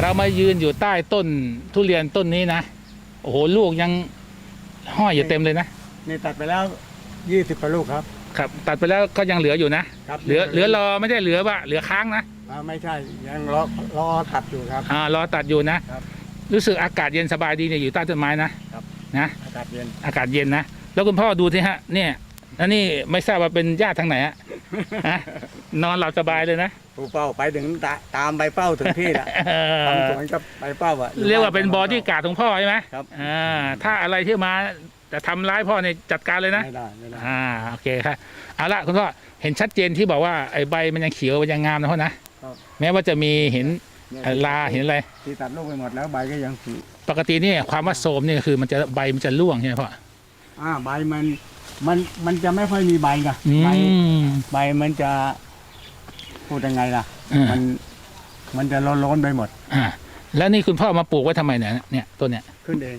เรามายืนอยู่ใต้ต้นทุเรียนต้นนี้นะ โอ้โหลูกยังห้อยอยู่เต็มเลยนะ นี่ตัดไปแล้วยี่สิบกว่าลูกครับ ครับ ตัดไปแล้วก็ยังเหลืออยู่นะ ครับเหลือเหลือรอไม่ได้เหลือว่าเหลือค้างนะอ่าไม่ใช่ยังรอรอตัดอยู่ครับ อ่ารอตัดอยู่นะ ครับ รู้สึกอากาศเย็นสบายดีเนี่ยอยู่ใต้ต้นไม้นะครับ นะอากาศเย็นอากาศเย็นนะ แล้วคุณพ่อดูสิฮะเนี่ยแล้วนี่ไม่ทราบว่าเป็นญาติทางไหนฮะ ฮะนอนหลับสบายเลยนะผู้เป้าไปถึงตาตามไปเป้าถึงที่แหละเออทำสวนกับไปเป้าอะเรียกว่าเป็นบอดี้การ์ดของพ่อใช่ไหมครับ อ่าถ้าอะไรที่มาจะทำร้ายพ่อเนี่ยจัดการเลยนะ ไม่ได้ไม่ได้อ่าโอเคครับเอาละคุณพ่อเห็นชัดเจนที่บอกว่าไอ้ใบมันยังเขียวมันยังงามนะพ่อนะครับแม้ว่าจะมีเห็นเนี่ยเอ่อลาเห็นอะไรที่ตัดลูกไปหมดแล้วใบก็ยังสีปกติเนี่ยความว่าโสมเนี่ยคือมันจะใบมันจะร่วงใช่ไหมพ่ออ่าใบมัน มันมันจะไม่ค่อยมีใบไงอืใบม ใบมันจะพูดยังไงล่ะอ่ามันมันจะร้อนๆไปหมด อ่าแล้วนี่คุณพ่อมาปลูกไว้ทำไมเนี่ยเนี่ยต้นเนี่ย ขึ้นเอง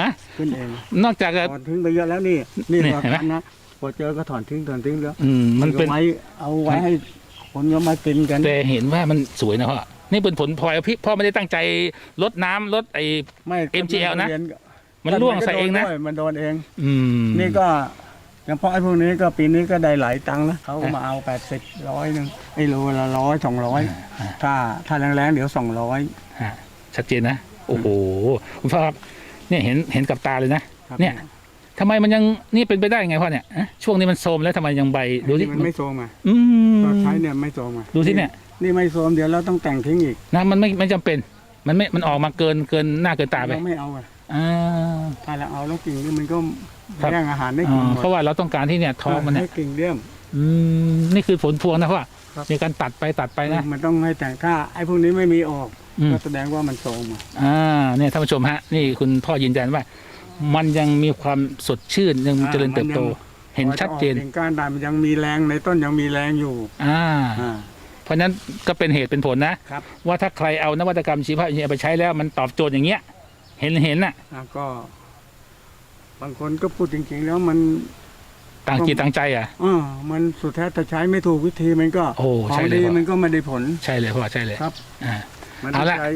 ฮะขึ้นเองนอกจากจะ ถอนทิ้งไปเยอะแล้วนี่ นี่นี่ก็เห็นไหม นะพอเจอก็ถอนทิ้งถอนทิ้งแล้วอืมมันเป็น อาไว้เอาไว้ให้คนก็มากินกันแต่เห็นว่ามันสวยนะพ่อ นี่เป็นผลพลอยพี่พ่อไม่ได้ตั้งใจลดน้ำลดไอ้ ไม่ MGL นะ เรีย มันร่วงใส่เองนะ มัโดด้วยมันโดนเอง อืมนี่ก็เฉพาะไอ้พวกนี้ก็ปีนี้ก็ได้หลายตังค์นะเขาก็มาเอาแปดสิบร้อยหนึ่งไอ้โลละร้อยสองร้อยถ้าถ้าแรงๆเดี๋ยวสองร้อยฮะชัดเจนนะ โอ้โหคุณพ่อครับเนี่ยเห็นเห็นกับตาเลยนะเนี่ยทำไมมันยังนี่เป็นไปได้ไงพ่อเนี่ยอะช่วงนี้มันโทรมแล้วทำไมยังใบดูดูสิที่มันไม่โซมอะอืมเราใช้เนี่ยไม่โซมอะดูสิเนี่ย นี่ไม่โซมเดี๋ยวเราต้องแต่งทิ้งอีกนะมันไม่ไม่จำเป็น มันไม่มันออกมาเกินเกินหน้าเกินตาไปเราไม่เอาอะ อ่า ถ้าเราเอาแล้วกิ่งนี่มันก็ครับ แย่งอาหารได้อ๋กินอหมดเพราะว่าเราต้องการที่เนี่ยท้องมันเนี่ยให้กิ่งเลี่ยม อืมนี่คือผลพวงนะพ่อครับในการตัดไปตัดไปนะ มันต้องให้แต่งถ้าไอ้พวกนี้ไม่มีออกอืม ก็แสดงว่ามันโซมอะอ่าเนี่ยท่านผู้ชมฮะ นี่คุณพ่อยืนยันว่า มันยังมีความสดชื่นยังเจริญเติบโต เห็นชัดเจน พอจะออกกิ่งก้านได้มันยังมีแรงในต้นยังมีแรงอยู่อ่า อ่าเพราะฉะนั้นก็เป็นเหตุเป็นผลนะ ครับ ว่าถ้าใครเอานวัตกรรมชีวภาพไปใช้แล้วมันตอบโจทย์อย่างเงี้ย เห็นเห็นน่ะแล้วก็ บางคนก็พูดจริง ๆ แล้วมันต่างจิตต่างใจอะอ่ามันสุดแท้แต่ใช้ไม่ถูกวิธีมันก็โอ้ขอใช่งเลยดีว่ะมันก็ไม่ได้ผลใช่เลยพ่อใช่เลยครับ อ่า มันเอาละใช้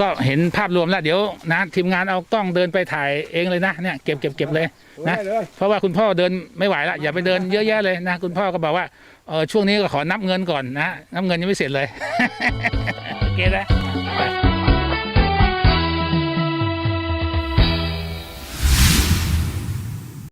ก็เห็นภาพรวมแล้วเดี๋ยวนะทีมงานเอากล้องเดินไปถ่ายเองเลยนะเนี่ยเก็บเก็บเก็บเลย นะ ได้เลยเพราะว่าคุณพ่อเดินไม่ไหวละอย่าไปเดินเยอะแยะเลยนะคุณพ่อก็บอกว่าเออช่วงนี้ก็ขอนับเงินก่อนนะนับเงินยังไม่เสร็จเลย โอเคนะ